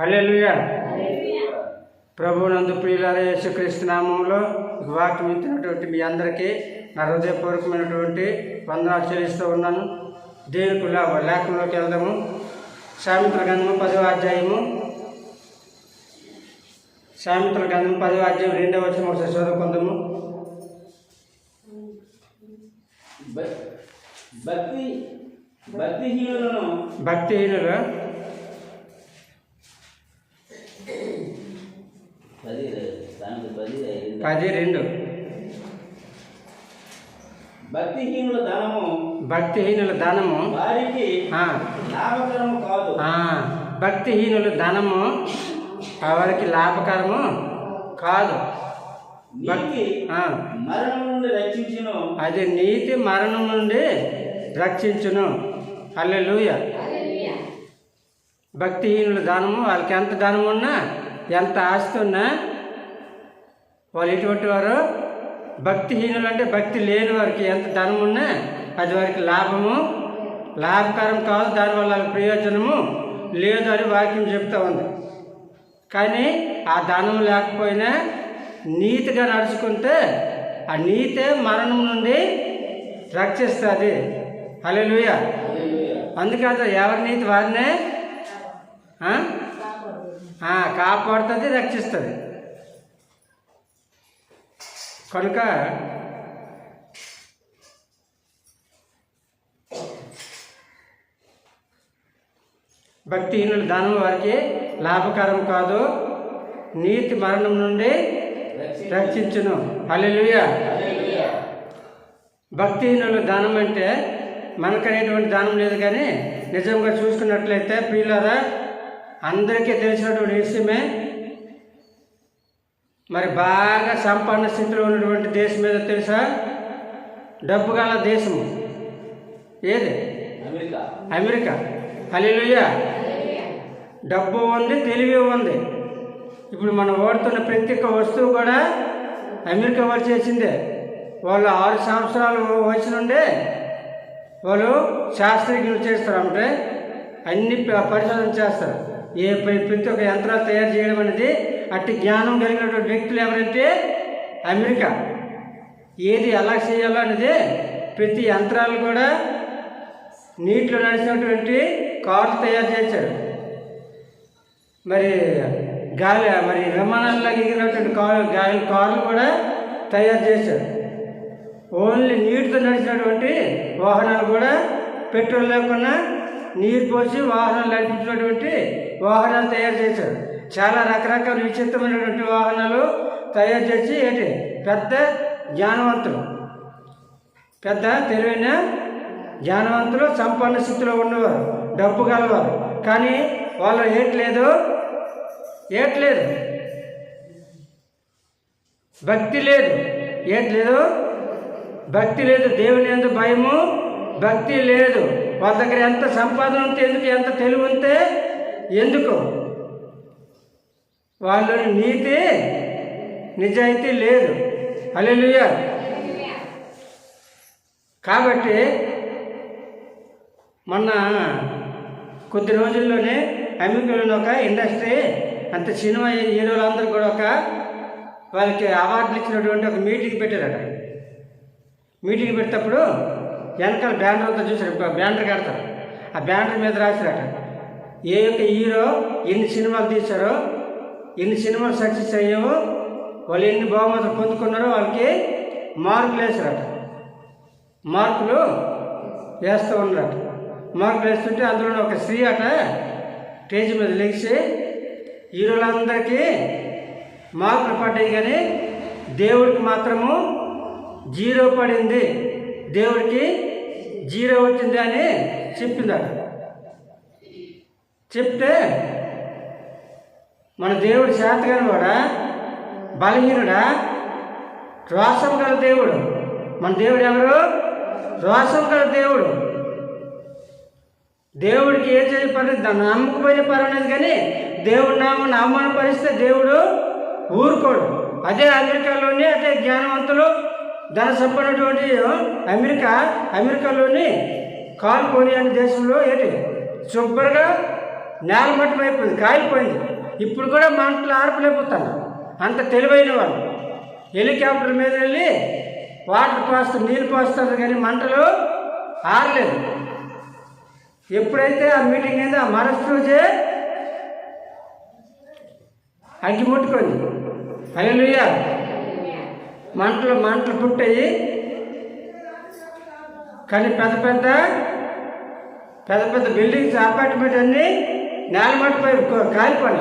హల్లెలూయా. ప్రభునందు ప్రియులార యేసుక్రీస్తు నామంలో వాక్యం ఇచ్చినటువంటి మీ అందరికీ నా హృదయపూర్వకమైనటువంటి వందనాలు చెల్లిస్తూ ఉన్నాను. దేవునికి లా- లేఖనంలోకి వెళ్దాము. సామెతల గంధము పదవ అధ్యాయము. సామెతల గంధం పదవ అధ్యాయం రెండవ వచ్చిన ఒకసారి చదువుకుందాము. భక్- భక్తి భక్తిహీనులను భక్తిహీనులు పది రెండు భక్తిహీనుల ధనము భక్తిహీనుల దానము వారికి లాభకరము కాదు. భక్తిహీనులు ధనము వారికి లాభకరము కాదు. ఆ, మరణం నుండి రక్షించును. అది నీతి మరణం నుండి రక్షించును. అల్లెలుయ భక్తిహీనుల దానము వాళ్ళకి ఎంత దానం ఉన్నా ఎంత ఆస్తి ఉన్నా వాళ్ళు ఎటువంటి వారు? భక్తిహీనులు అంటే భక్తి లేని వారికి ఎంత ధనం ఉన్నా అది వారికి లాభము. లాభకరం కాదు దానివల్ల వాళ్ళకి ప్రయోజనము. లేదు అని వాక్యం చెప్తా ఉంది. కానీ ఆ ధనం లేకపోయినా నీతిగా నడుచుకుంటే ఆ నీతే మరణం నుండి రక్షిస్తుంది. హల్లెలూయ. అందుకే అది ఎవరి నీతి వారినే కాపాడుతుంది రక్షిస్తుంది. కనుక భక్తిహీనుల దానం వారికి లాభకరం కాదు. నీతి మరణం నుండి రక్షించును. హల్లెలూయా. భక్తిహీనుల దానం అంటే మనకనేటువంటి దానం లేదు కానీ నిజంగా చూసుకున్నట్లయితే ప్రియులారా అందరికీ తెలిసినటువంటి విషయమే మరి బాగా సంపన్న స్థితిలో ఉన్నటువంటి దేశం ఏదో తెలుసా? డబ్బు గల దేశము. ఏది? అమెరికా. అమెరికా. డబ్బు ఉంది తెలివి ఉంది. ఇప్పుడు మనం వాడుతున్న ప్రతి ఒక్క వస్తువు కూడా అమెరికా వాళ్ళు చేసిందే. వాళ్ళు ఆరు సంవత్సరాల వయసు నుండే వాళ్ళు శాస్త్రజ్ఞులు చేస్తారు అంటే అన్ని పరిశోధన చేస్తారు. ఏ ప్రతి ఒక్క యంత్రాలు తయారు చేయడం అనేది అట్టి జ్ఞానం కలిగినటువంటి వ్యక్తులు ఎవరంటే అమెరికా. ఏది ఎలా చేయాలో అనేది ప్రతి యంత్రాలు కూడా నీటిలో నడిచినటువంటి కార్లు తయారు చేశారు. మరి గాలి మరి విమానాల్లో ఎగిరినటువంటి కారు గాలి కార్లు కూడా తయారు చేశారు. ఓన్లీ నీటితో నడిచినటువంటి వాహనాలు కూడా పెట్రోల్ లేకుండా నీరు పోసి వాహనాలు నడిపించినటువంటి వాహనాలు తయారు చేశారు. చాలా రకరకాల విచిత్రమైనటువంటి వాహనాలు తయారు చేసి ఏంటి? పెద్ద జ్ఞానవంతులు. పెద్ద తెలివైన జ్ఞానవంతులు సంపన్న స్థితిలో ఉన్నవారు డబ్బు కలవారు కానీ వాళ్ళు ఏట్లేదు ఏట్లేదు. భక్తి లేదు. ఏట్లేదు? భక్తి లేదు. దేవుని ఎందు భయము భక్తి లేదు. వాళ్ళ దగ్గర ఎంత సంపాదన ఉంటే ఎందుకు ఎంత తెలివి ఉంటే ఎందుకు? వాళ్ళని నీతి నిజాయితీ లేదు. అల్లెలుయ్యా కాబట్టి మొన్న కొద్ది రోజుల్లోనే అమెరికాలోని ఒక ఇండస్ట్రీ అంత సినిమా హీరోలందరూ కూడా ఒక వాళ్ళకి అవార్డులు ఇచ్చినటువంటి ఒక మీటింగ్ పెట్టారట. మీటింగ్ పెట్టేటప్పుడు వెనకాల బ్యానర్ అంతా చూసారు బ్యానర్ కడతారు. ఆ బ్యానర్ మీద రాశారట ఏ యొక్క హీరో ఎన్ని సినిమాలు తీశారో ఎన్ని సినిమాలు సక్సెస్ అయ్యావో వాళ్ళు ఎన్ని బహుమతులు పొందుకున్నారో వాళ్ళకి మార్కులు వేశారట. మార్కులు వేస్తూ ఉన్నారట. మార్కులు వేస్తుంటే అందులో ఒక స్త్రీ అట స్టేజ్ మీద లెగిసి హీరోలందరికీ మార్కులు పడ్డాయి కానీ దేవుడికి మాత్రము జీరో పడింది. దేవుడికి జీరో వచ్చింది అని చెప్పిందట. చెప్తే మన దేవుడు శాంతగాని వాడా బలహీనుడా? రోషం గల దేవుడు. మన దేవుడు ఎవరు? రోషం గల దేవుడు. దేవుడికి ఏం చేయ పర్లేదు దాన్ని నమ్మకపోయిన పర్వాలేదు కానీ దేవుడు నామని అవమానపరిస్తే దేవుడు ఊరుకోడు. అదే అమెరికాలోని అదే జ్ఞానవంతులు ధన సంపన్నటువంటి అమెరికా అమెరికాలోని కాలిఫోర్నియా అనే దేశంలో ఏంటి? శుభ్రంగా నేల మట్టం అయిపోయింది కాలిపోయింది. ఇప్పుడు కూడా మంటలు ఆర్పలేకపోతాను అంత తెలివైన వాళ్ళు. హెలికాప్టర్ మీద వెళ్ళి వాటర్ పోస్తారు నీళ్ళు పోస్తారు కానీ మంటలు ఆరలేదు. ఎప్పుడైతే ఆ మీటింగ్ అయిందో ఆ మరొక రోజే అగ్గి ముట్టుకుంది. అయ్యలుయ్య మంటలు మంటలు పుట్టాయి. కానీ పెద్ద పెద్ద పెద్ద పెద్ద బిల్డింగ్స్ అపార్ట్మెంట్ అన్నీ నేలమట్టుపై కాలిపోయి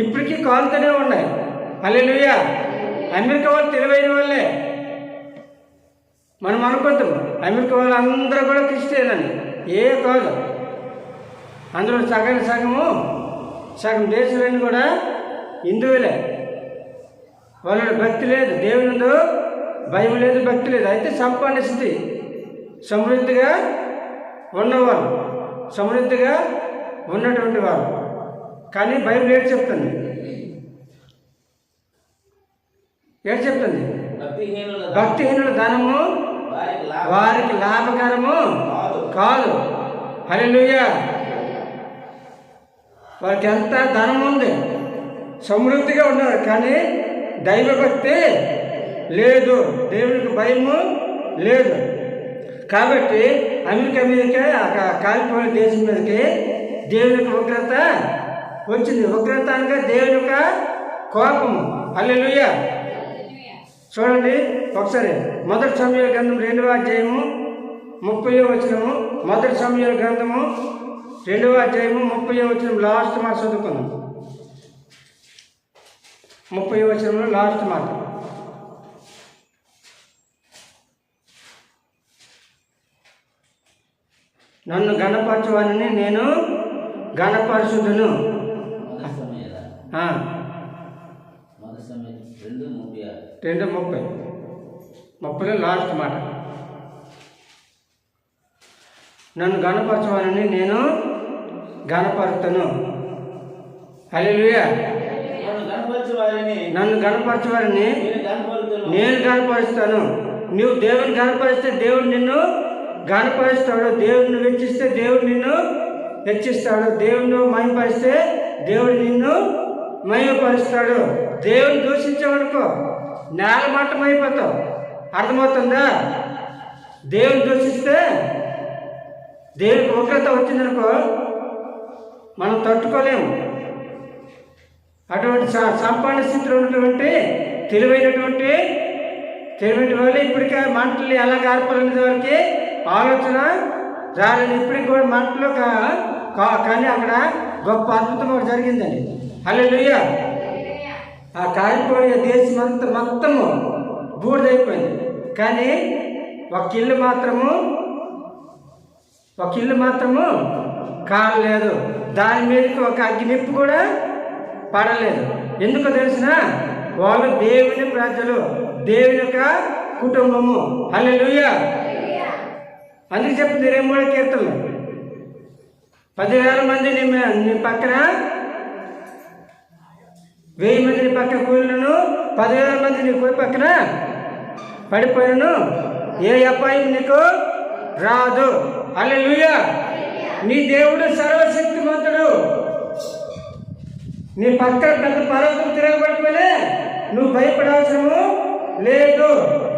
ఇప్పటికీ కాలుతూనే ఉన్నాయి. అల్లెలుయ్య అమెరికా వాళ్ళు తెలివైన వాళ్ళే. మనం అనుకుంటాం అమెరికా వాళ్ళు అందరూ కూడా క్రిస్టియన్ అని ఏ కాదు. అందులో సగం సగము సగం దేశాలన్నీ కూడా హిందువులే. వాళ్ళ భక్తి లేదు దేవుని యందు భయం లేదు భక్తి లేదు. అయితే సంపన్న స్థితి. సమృద్ధిగా ఉన్నవాళ్ళు సమృద్ధిగా ఉన్నటువంటి వారు. కానీ బైబిల్ ఏడు చెప్తుంది. ఏడు చెప్తుంది. భక్తిహీనుల ధనము వారికి లాభం వారికి లాభకరము కాదు. కాదు. హల్లెలూయ. వారికి ఎంత ధనం ఉంది? సమృద్ధిగా ఉన్నారు. కానీ దైవభక్తి లేదు. దేవునికి భయము లేదు. కాబట్టి అమెరికా మీదకే ఆ కాలిపోయిన దేశం మీదకి దేవుని యొక్క ఉగ్రత వచ్చింది. ఉగ్రత అనగా దేవుని యొక్క కోపము. హల్లెలూయ. చూడండి ఒకసారి. మొదటి సమయాల గ్రంథం రెండవ అధ్యాయము ముప్పై వచ్చినము మొదటి సమయాల గ్రంథము రెండవ అధ్యాయము ముప్పై వచనం లాస్ట్ మా చదువుకుందాం. ముప్పై వచనంలో లాస్ట్ మాట. నన్ను గణపరచువాలని నేను సమయం రెండు ముప్పై ముప్పై. ముప్పైలో లాస్ట్ మాట. నన్ను గణపరచవాలని నేను గణపరుతాను వారిని నన్ను గణపరచవాలని నేను గణపరుస్తాను. నువ్వు దేవుని గణపరిస్తే దేవుడు నిన్ను గణపరుస్తాడు. దేవుడిని వెచ్చిస్తే దేవుడు నిన్ను హెచ్చిస్తాడు దేవుని మహిమపరిస్తే దేవుడు నిన్ను మహిమపరుస్తాడు. దేవుని దూషించావనుకో నేల మట్టం అయిపోతావు అర్థమవుతుందా? దేవుని దూషిస్తే దేవునికి ఉగ్రత వచ్చిందనుకో మనం తట్టుకోలేము. అటువంటి స- సంపన్న స్థితిలో ఉన్నటువంటి తెలివైనటువంటి తెలివైన వాళ్ళు ఇప్పటికే మంటలు ఎలా గార్పాలనే వారికి ఆలోచన రాలేదు ఇప్పటికి కూడా మంటలు కా- కా- కానీ అక్కడ గొప్ప అద్భుతం ఒకటి జరిగిందండి. హల్లెలూయా! ఆ కాలిపోయిన దేశం అంతా మొత్తము బూడిదైపోయింది. కానీ ఒక ఇల్లు మాత్రము ఒక ఇల్లు మాత్రము కాలలేదు. దాని మీదకి ఒక అగ్గి నిప్పు కూడా పడలేదు. ఎందుకు తెలిసిన? వాళ్ళు దేవుని ప్రజలు దేవుని యొక్క కుటుంబము. హల్లెలూయా. అందుకు చెప్తుంది ఇరవై మూడో కీర్తనలు. పదివేల మంది నీ మీ- నీ పక్కన వెయ్యి మంది నీ పక్కన కూలినను పదివేల మంది నీ కూలి పక్కన పడిపోయినను. ఏ అపాయం నీకు రాదు. హల్లెలూయా. నీ దేవుడు సర్వశక్తిమంతుడు. నీ పక్కన పెద్ద పర్వతం తిరగబడిపోయినా నువ్వు భయపడాల్సినము లేదు.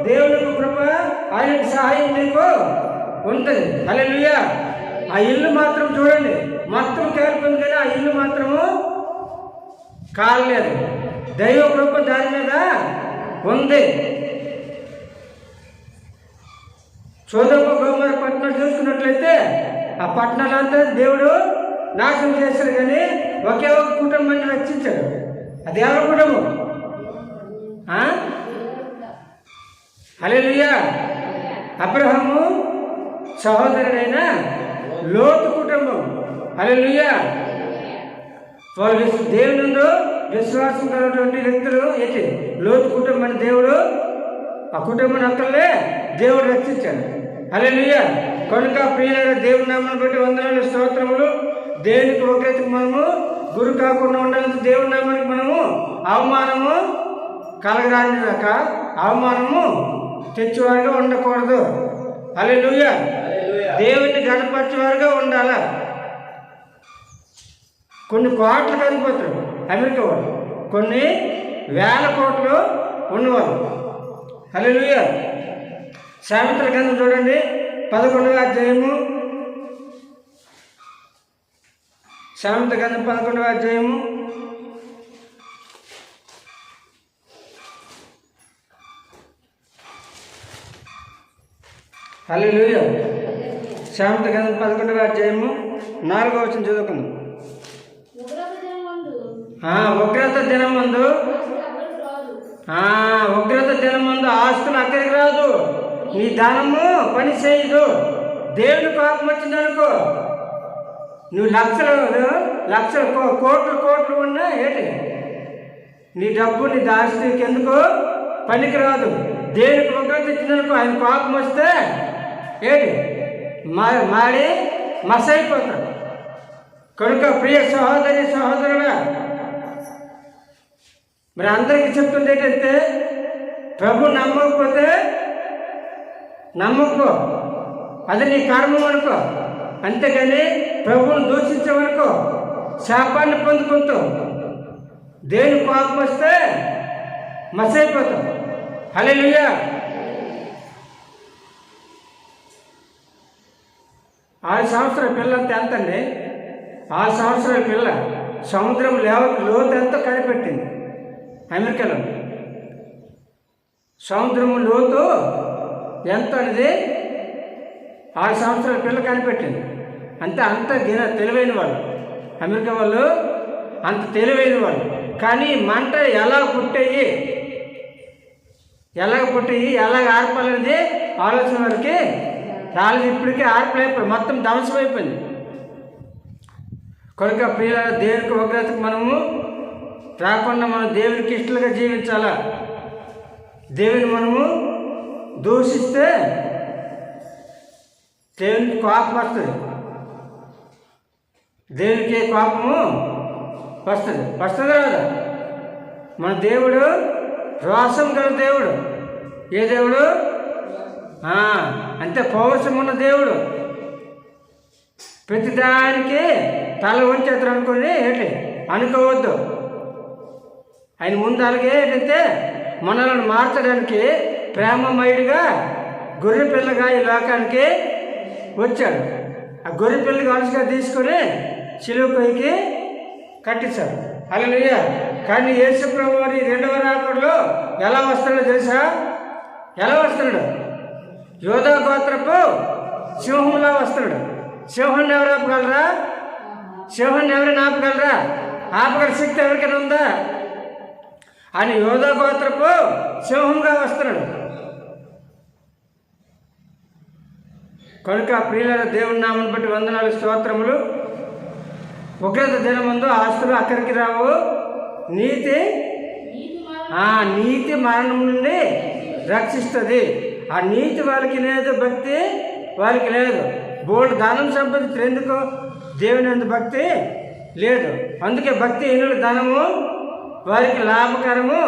దేవునికి కృప ఆయన సహాయం నీకు ఉంటుంది. హల్లెలూయా. ఆ ఇల్లు మాత్రం చూడండి. మొత్తం కాలిపోయింది కానీ ఆ ఇల్లు మాత్రము కాలలేదు దైవ కృప దాని మీద ఉంది. సోదమ గోమర పట్టణం చూసుకున్నట్లయితే ఆ పట్టణాలంతా దేవుడు నాశనం చేశాడు కానీ ఒకే ఒక కుటుంబాన్ని రక్షించాడు అది ఎవరి కుటుంబం? అలెలుయ్యా అబ్రహము సహోదరుడైన లోతు కుటుంబం. అలెలుయ్యా వాళ్ళు విశ్వ- విశ్వాసం కలిగినటువంటి వ్యక్తులు ఏంటి? లోతు కుటుంబాన్ని దేవుడు ఆ కుటుంబాన్ని ఒక్కళ్ళే దేవుడు రక్షించాడు. అలెలుయ్య కనుక ప్రియులైన దేవుడి నామను బట్టి వందనాలు స్తోత్రములు. దేవునికి ఒకరికి మనము గురి కాకుండా ఉండాలని దేవుని నామానికి మనము అవమానము కలగరాని దాక అవమానము తెచ్చేవారుగా ఉండకూడదు. అలెలుయ్య హల్లెలూయా. దేవుని గణపరిచేవారుగా ఉండాల. కొన్ని కోట్లు కదిలిపోతారు అమెరికా వాళ్ళు. కొన్ని వేల కోట్లు ఉన్నవాళ్ళు. హల్లెలూయా. సామెతల గ్రంథం చూడండి. పదకొండవ అధ్యాయము సామెత గంధం పదకొండవ అధ్యాయము. హల్లెలూయా. సామెత గంధం పదకొండవ అధ్యాయము. నాలుగవ వచ్చిన చదువుకుందాం. ఉగ్రత దినం ముందు ఉగ్రత దినం ముందు ఆస్తులు అక్కడికి రాదు. నీ ధనము పని చేయదు. దేవుని కోపం వచ్చిందనుకో. నువ్వు లక్షలు లక్షలు కో- కోట్లు కోట్లు ఉన్నా ఏంటి? నీ డబ్బు నీ దాస్తికి ఎందుకు? పనికి రాదు దేవునికి ఆయన కోపం వస్తే ఏంటి? మా మాడి మసైపోతాడు. కనుక ప్రియ సహోదరి సహోదరుడా మరి అందరికీ చెప్తుంది ఏంటంటే ప్రభు నమ్మకపోతే నమ్మకో. అది నీ కర్మం అనుకో. అంతేగాని ప్రభువును దూషించవనుకో శాపాన్ని పొందుకుంటాం దేని కోపం వస్తే మసైపోతాం. హల్లెలూయా. ఆరు సంవత్సరాల పిల్ల అంత ఎంత అండి ఆరు సంవత్సరాల పిల్ల సముద్రం లేవ లోతు ఎంతో కనిపెట్టింది అమెరికాలో. సముద్రం లోతు ఎంత అనేది ఆరు సంవత్సరాల పిల్ల కనిపెట్టింది. అంతే అంత గిన తెలివైన వాళ్ళు. అమెరికా వాళ్ళు అంత తెలివైన వాళ్ళు. కానీ మంట ఎలా పుట్టేయి? ఎలాగ పుట్టేయి? ఎలాగ ఆర్పాలనేది ఆలోచన వరకు రాలేదు. ఇప్పటికే ఆర్పలేకపోయి మొత్తం ధ్వంసమైపోయింది కనుక ప్రియుల దేవునికి ఉగ్రతకు మనము రాకుండా మనం దేవునికి ఇష్టలుగా జీవించాలా? దేవుని మనము దూషిస్తే దేవునికి కోపం వస్తుంది. దేవునికి కోపము వస్తుంది. వస్తుంది రాదా? మన దేవుడు రోషం గల దేవుడు. ఏ దేవుడు? అంతే పౌరుషం ఉన్న దేవుడు. ప్రతిదానికి తల ఉంచేద్దరు అనుకుని ఏంటి? అనుకోవద్దు. ఆయన ముందు అలాగే ఏంటంటే మనల్ని మార్చడానికి ప్రేమమయుడిగా గొర్రె పిల్లగా ఈ లోకానికి వచ్చాడు. ఆ గొర్రె పిల్లగా అలసిగా తీసుకొని సిలువ కట్టించాడు అలా కానీ యేసుప్రభు వారి రెండవ రాకడలో ఎలా వస్తున్నాడో తెలుసా? ఎలా వస్తున్నాడు యోధా గోత్రపు సింహంలా వస్తున్నాడు సింహాన్ని ఎవరు ఆపగలరా? సింహాన్ని ఎవరైనా ఆపగలరా? ఆపగల శక్తి ఎవరికైనా ఉందా? ఆయన యోధా గోత్రపు సింహంగా వస్తున్నాడు. కనుక ప్రియుల దేవుని నామని బట్టి వందనాలు స్తోత్రములు. ఉగ్రత దినముందు ఆస్తులు అక్కడికి రావు. నీతి ఆ నీతి మరణం నుండి రక్షిస్తుంది. ఆ నీతి వాళ్ళకి లేదు భక్తి వాళ్ళకి లేదు. బోల్డ్ ధనం సంపాదించిన ఎందుకు? దేవుని అందు భక్తి లేదు. అందుకే భక్తి హీనుల ధనము వారికి లాభకరము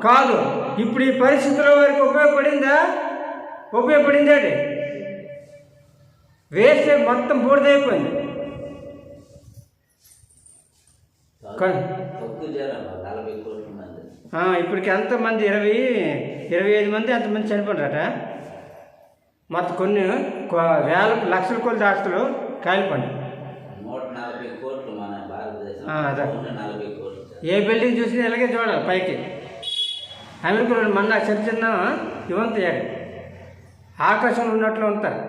కాదు. ఇప్పుడు ఈ పరిస్థితుల్లో వారికి ఉపయోగపడిందా? ఉపయోగపడిందేటి? వేస్తే మొత్తం బూడిదైపోయింది. ఇప్పటికి ఎంతమంది? ఇరవై ఇరవై ఐదు మంది ఎంతమంది చనిపోయినారట? మొత్తం కొన్ని వేల లక్షల కొద్ది ఆస్తులు మన కోట్లు. ఏ బిల్డింగ్ చూసినా ఇలాగే చూడాలి పైకి. అమెరికాలో మొన్న చిన్న చిన్న ఇవంత ఆకాశంలో ఉన్నట్లు ఉంటారు.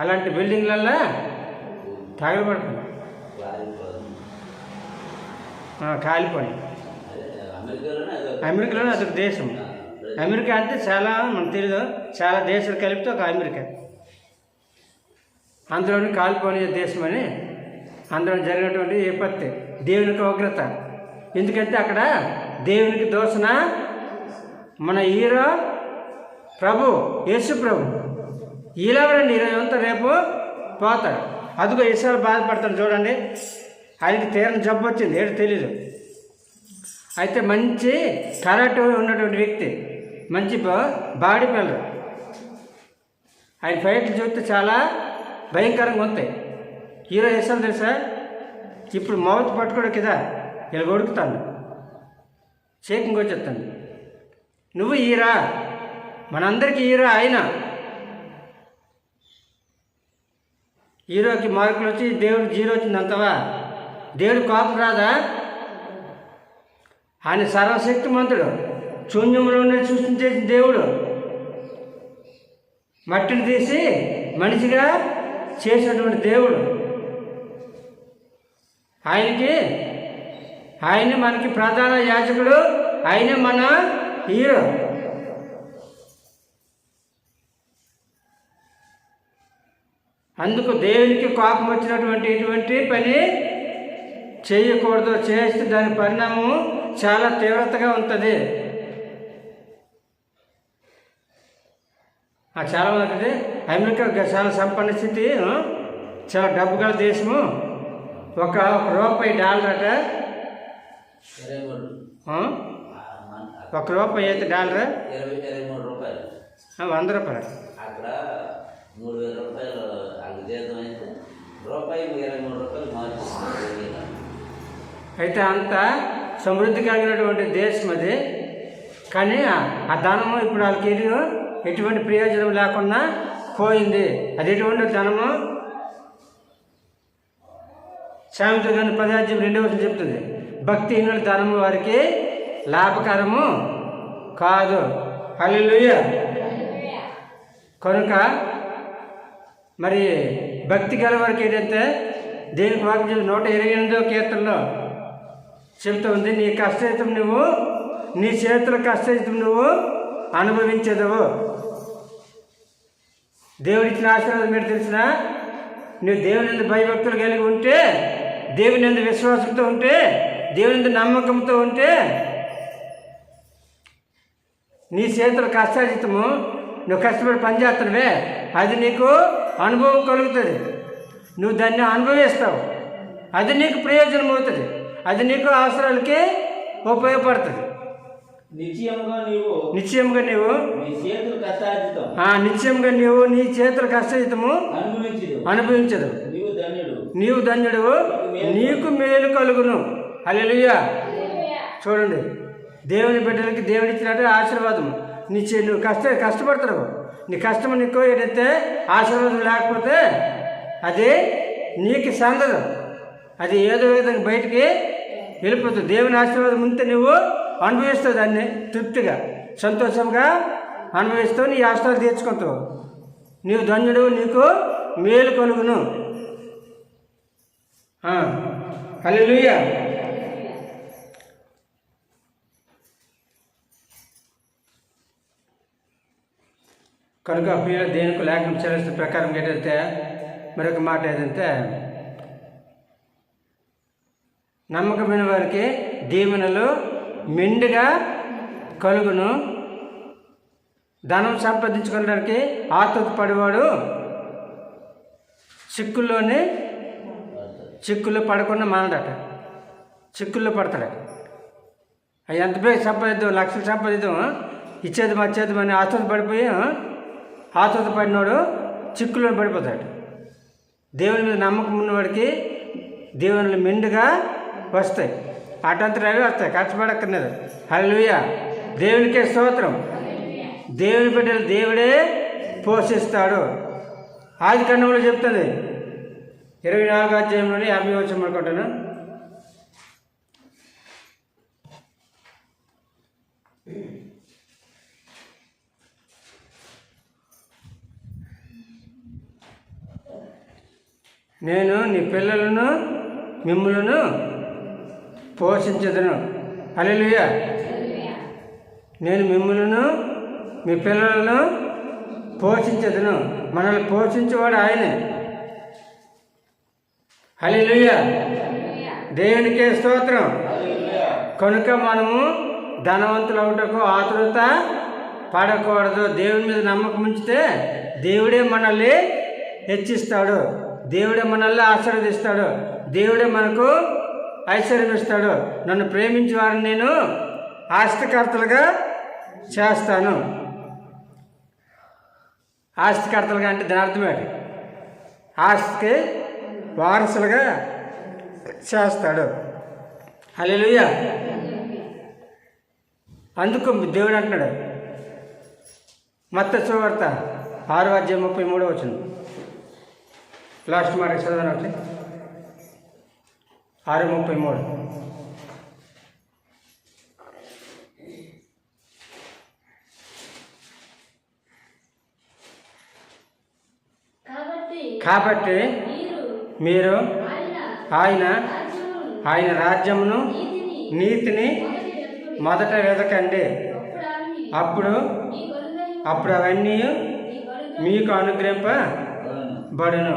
అలాంటి బిల్డింగ్లల్లో తగలబడుతుంది కాలిపోయి అమెరికాలోనే అదొక దేశం. అమెరికా అంటే చాలా మనకు తెలియదు చాలా దేశాలు కలిపితే ఒక అమెరికా. అందులోని కాలిపోయే దేశం అని అందులో జరిగినటువంటి విపత్తి దేవునికి ఉగ్రత. ఎందుకంటే అక్కడ దేవునికి దోషణ మన హీరో ప్రభు యేసు ప్రభు. ఈలవరండి ఈరోజు అంతా రేపు పోతాడు. అదిగో ఈసారి బాధపడతాడు చూడండి. ఆయనకి తీరని జబ్బు వచ్చింది ఏడు తెలీదు. అయితే మంచి కరాటే ఉన్నటువంటి వ్యక్తి మంచి బా- బాడీ పిల్లలు ఆయన ఫైట్లు చూస్తే చాలా భయంకరంగా ఉంటాయి. హీరో వేసాను తెలుసా? ఇప్పుడు మౌత్ పట్టుకోడు కదా ఇలా కొడుకుతాను చేకింగ్ వచ్చేస్తాను నువ్వు ఈరా మనందరికీ ఈరా ఆయన. హీరోకి మార్కులు వచ్చి దేవుడు జీరో వచ్చింది అంతవా దేవుడు కోపం రాదా? ఆయన సర్వశక్తిమంతుడు. శూన్యంలోనే సృష్టించేసిన దేవుడు. మట్టిని తీసి మనిషిగా చేసినటువంటి దేవుడు. ఆయనకి ఆయన మనకి ప్రధాన యాజకుడు. ఆయనే మన హీరో. అందుకు దేవునికి కోపం వచ్చినటువంటి ఇటువంటి పని చేయకూడదు చేస్తే దాని పరిణామం చాలా తీవ్రతగా ఉంటుంది. చాలా మంది అమెరికా చాలా సంపన్న స్థితి చాలా డబ్బు గల దేశము. ఒక ఒక రూపాయి డాలర్ అట ఇరవై మూడు ఒక రూపాయి అయితే డాలర్? ఇరవై ఇరవై మూడు రూపాయలు వంద రూపాయలు. అక్కడ మూడు వేల రూపాయలు వాళ్ళకి అయితే రూపాయి ఇరవై మూడు రూపాయలు మార్చి అయితే అంత సమృద్ధి కలిగినటువంటి దేశం అది. కానీ ఆ- ధనము ఇప్పుడు వాళ్ళకి ఎటువంటి ప్రయోజనం లేకుండా పోయింది. అది ఎటువంటి ధనము? సామెత కానీ పదార్థం రెండవ చెప్తుంది. భక్తిహీనుల ధనము వారికి లాభకరము కాదు. అల్లుయ కనుక మరి భక్తి గల వారికి ఏంటంటే దేనికి వాక్యం నూట ఇరవై ఎనిమిదో కీర్తనలో చెబుతూ ఉంది నీ కష్టం నువ్వు నీ చేతుల కష్టం నువ్వు అనుభవించదవు. దేవుడిచ్చిన ఆశీర్వాదం మీరు తెలిసిన నువ్వు దేవుని భయభక్తులు కలిగి ఉంటే దేవుని ఎందు విశ్వాసంతో ఉంటే దేవుని నమ్మకంతో ఉంటే నీ చేతుల కష్టాజితము నువ్వు కష్టపడి పనిచేస్తున్నావే అది నీకు అనుభవం కలుగుతుంది. నువ్వు దాన్ని అనుభవిస్తావు. అది నీకు ప్రయోజనం అవుతుంది అది నీకు అవసరాలకి ఉపయోగపడుతుంది. నీవు నిశ్చయంగా నీవు నిశ్చయంగా నీవు నీ చేతుల కష్టజితము అనుభవించదు. నీవు ధన్యుడు. నీకు మేలు కలుగును. అల్లెలుయ్యా చూడండి. దేవుని బిడ్డలకి దేవుడు ఇచ్చినట్టు ఆశీర్వాదం. నీ చే నువ్వు కష్ట కష్టపడతావు నీ కష్టం నీకు ఏదైతే ఆశీర్వాదం లేకపోతే అది నీకు సందదు. అది ఏదో విధంగా బయటికి వెళ్ళిపోతుంది. దేవుని ఆశీర్వాదం ఉంటే నువ్వు అనుభవిస్తావు దాన్ని తృప్తిగా సంతోషంగా అనుభవిస్తావు నీ ఆశలు తీర్చుకుంటావు. నీవు ధన్యుడు నీకు మేలు కలుగును. హల్లెలూయా. కనుక ప్రియ దేనికి లేఖనం చరిత్ర ప్రకారం ఏంటంటే మరొక మాట ఏదంటే నమ్మకమైన వారికి దీవెనలు మెండుగా కలుగును. ధనం సంపాదించుకోవడానికి ఆతృత పడేవాడు చిక్కుల్లోనే చిక్కుల్లో పడకుండా మానడట. చిక్కుల్లో పడతాడు. అవి ఎంత పేరు సంపాదిద్దాం లక్షలు సంపాదిద్దాం ఇచ్చేది మచ్చేది అని ఆతృత పడిపోయి ఆతృత పడినోడు చిక్కులో పడిపోతాడు. దేవుని మీద నమ్మకం ఉన్నవాడికి దేవుని మెండుగా వస్తాయి. అటంతరం అవి వస్తాయి. కష్టపడక్కర్లేదు. హల్లుయా దేవునికే స్తోత్రం. దేవుని బిడ్డలు దేవుడే పోషిస్తాడు. ఆది కన్నులు చెప్తుంది. ఇరవై నాలుగో అధ్యాయంలోని యాభై వచ్చాం అనుకుంటాను. నేను నీ పిల్లలను మిమ్మలను పోషించదును. అలెలుయ నేను మిమ్మల్ని మీ పిల్లలను పోషించదును. మనల్ని పోషించేవాడు ఆయనే. అలెలుయ దేవునికే స్తోత్రం. కనుక మనము ధనవంతులు అవుటకు ఆతృత పడకూడదు. దేవుని మీద నమ్మకం ఉంచితే దేవుడే మనల్ని హెచ్చిస్తాడు. దేవుడే మనల్ని ఆశీర్వదిస్తాడు. దేవుడే మనకు ఐశ్వర్యం ఇస్తాడు. నన్ను ప్రేమించే వారిని నేను ఆస్తికర్తలుగా చేస్తాను. ఆస్తికర్తలుగా అంటే దాని అర్థం ఆస్తికి వారసులుగా చేస్తాడు. హల్లెలూయా. అందుకు దేవుడు అంటున్నాడు. మత్త చువార్త ఆరు అధ్యాయం ముప్పై మూడో వచ్చింది లాస్ట్ మాట చదవనట్లే ఆరు ముప్పై మూడు. కాబట్టి మీరు ఆయన ఆయన రాజ్యమును, నీతిని మొదటి వెతకండి అప్పుడు అప్పుడు అవన్నీ మీకు అనుగ్రహింపబడును.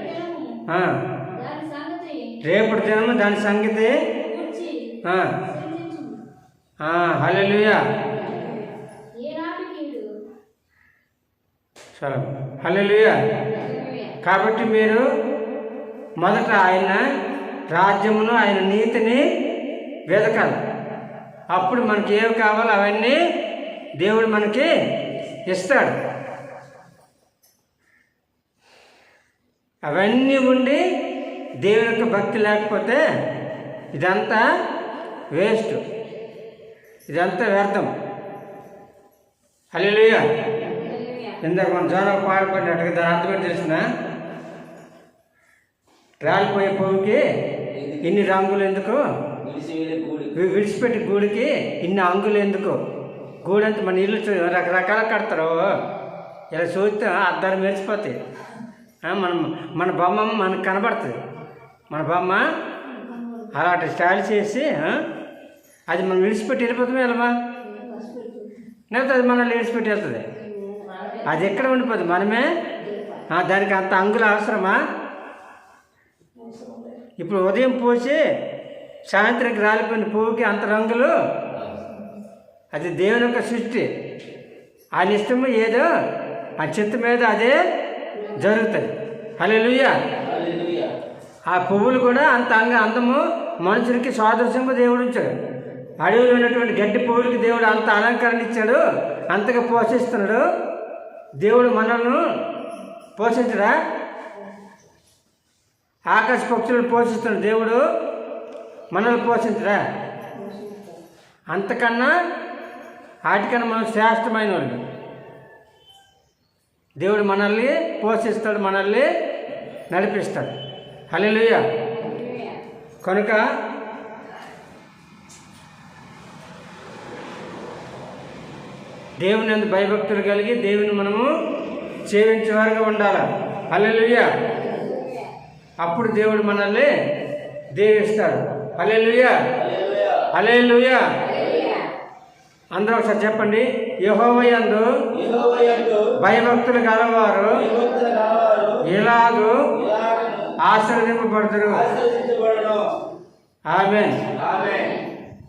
దినము ఆ, దాని సంగతి రేపటి దినము దాని సంగతి కీడు సరే హల్లెలూయా. కాబట్టి మీరు మొదట ఆయన రాజ్యమును ఆయన నీతిని వెతకాలి అప్పుడు మనకి ఏవి కావాలో అవన్నీ దేవుడు మనకి ఇస్తాడు. అవన్నీ ఉండి దేవుని యొక్క భక్తి లేకపోతే ఇదంతా వేస్ట్. ఇదంతా వ్యర్థం. హల్లెలూయా. ఇందాక మన జోనకు పాడుపడినట్టుగా దాని అర్థం తెలిసిన రాలిపోయే పువ్వుకి ఇన్ని రంగులు ఎందుకు? విడిచిపెట్టి గూడికి ఇన్ని అంగులు ఎందుకు? గూడంతా మన ఇల్లు చూ రకరకాల కడతారు. ఇలా చూస్తే అద్దాలు మెరిచిపోతాయి మనం మన బొమ్మ మనకు కనబడుతుంది. మన బొమ్మ అలాంటి స్టైల్ చేసి అది మనం విడిచిపెట్టి వెళ్ళిపోతామే వెళ్ళమా? లేకపోతే అది మనల్ని విడిచిపెట్టి వెళ్తుంది. అది ఎక్కడ ఉండిపోతుంది? మనమే? దానికి అంత అంగులు అవసరమా? ఇప్పుడు ఉదయం పోసి సాయంత్రంకి రాలిపోయిన పువ్వుకి అంత రంగులు అది దేవుని యొక్క సృష్టి. ఆయన ఇష్టము ఏదో ఆ చిత్త మీద అదే జరుగుతుంది. హల్లెలూయా. ఆ పువ్వులు కూడా అంత అంగ అందము మనుషులకి సాదృశ్యంగా దేవుడు ఉంచాడు. అడవిలో ఉన్నటువంటి గడ్డి పువ్వులకి దేవుడు అంత అలంకరణ ఇచ్చాడు అంతగా పోషిస్తున్నాడు. దేవుడు మనల్ని పోషించడా? ఆకాశ పక్షులను పోషిస్తున్నాడు దేవుడు. మనల్ని పోషించడా? అంతకన్నా వాటికన్నా మనం శ్రేష్టమైన వాళ్ళు దేవుడు మనల్ని పోషిస్తాడు మనల్ని నడిపిస్తాడు. హల్లెలూయా. కనుక దేవుని అందు భయభక్తులు కలిగి దేవుని మనము సేవించేవారుగా ఉండాలి. హల్లెలూయా. అప్పుడు దేవుడు మనల్ని దీవిస్తాడు. హల్లెలూయా. హల్లెలూయా. అందరూ ఒకసారి చెప్పండి యెహోవయందు భయభక్తులు గలవారు ఇలాగూ ఆశీర్వదించబడును. ఆమె.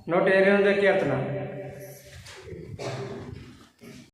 నూట ఇరవై ఎనిమిదో కీర్తన